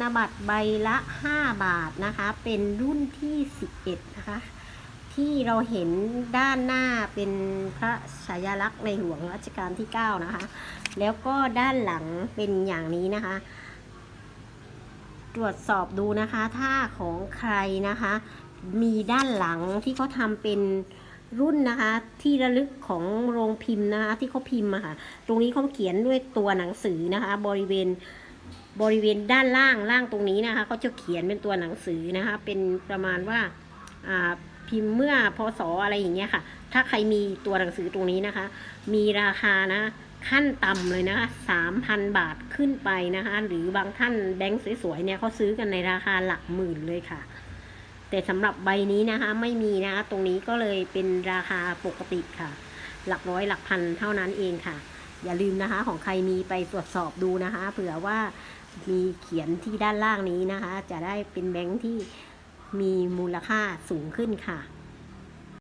นบัตรใบละ 5 บาทนะคะ เป็นรุ่นที่ 11 นะคะ ที่เราเห็นด้านหน้าเป็นพระฉายาลักษณ์ในหลวงรัชกาลที่ 9 นะคะ แล้วก็ด้านหลังเป็นอย่างนี้นะคะ ตรวจสอบดูนะคะ ถ้าของใครนะคะ มีด้านหลังที่เขาทำเป็นรุ่นนะคะที่ระลึกของโรงพิมพ์นะคะที่เขาพิมพ์อะค่ะ ตรงนี้เขาเขียนด้วยตัวหนังสือนะคะ บริเวณ บริเวณด้านล่างล่างตรงนี้นะคะเขาจะเขียนเป็นตัวหนังสือนะคะ เป็นประมาณว่าพิมพ์เมื่อพศอะไรอย่างเงี้ยค่ะ ถ้าใครมีตัวหนังสือตรงนี้นะคะ มีราคานะขั้นต่ำเลยนะคะสามพันบาทขึ้นไปนะคะ หรือบางท่านแบงค์สวยๆเนี่ยเขาซื้อกันในราคาหลักหมื่นเลยค่ะ แต่สำหรับใบนี้นะคะไม่มีนะคะตรงนี้ก็เลยเป็นราคาปกติค่ะ หลักร้อยหลักพันเท่านั้นเองค่ะ อย่าลืมนะคะของใครมีไปตรวจสอบดูนะคะ เผื่อว่า มีเขียนที่ด้านล่างนี้นะคะ จะได้เป็นแบงค์ที่มีมูลค่าสูงขึ้นค่ะ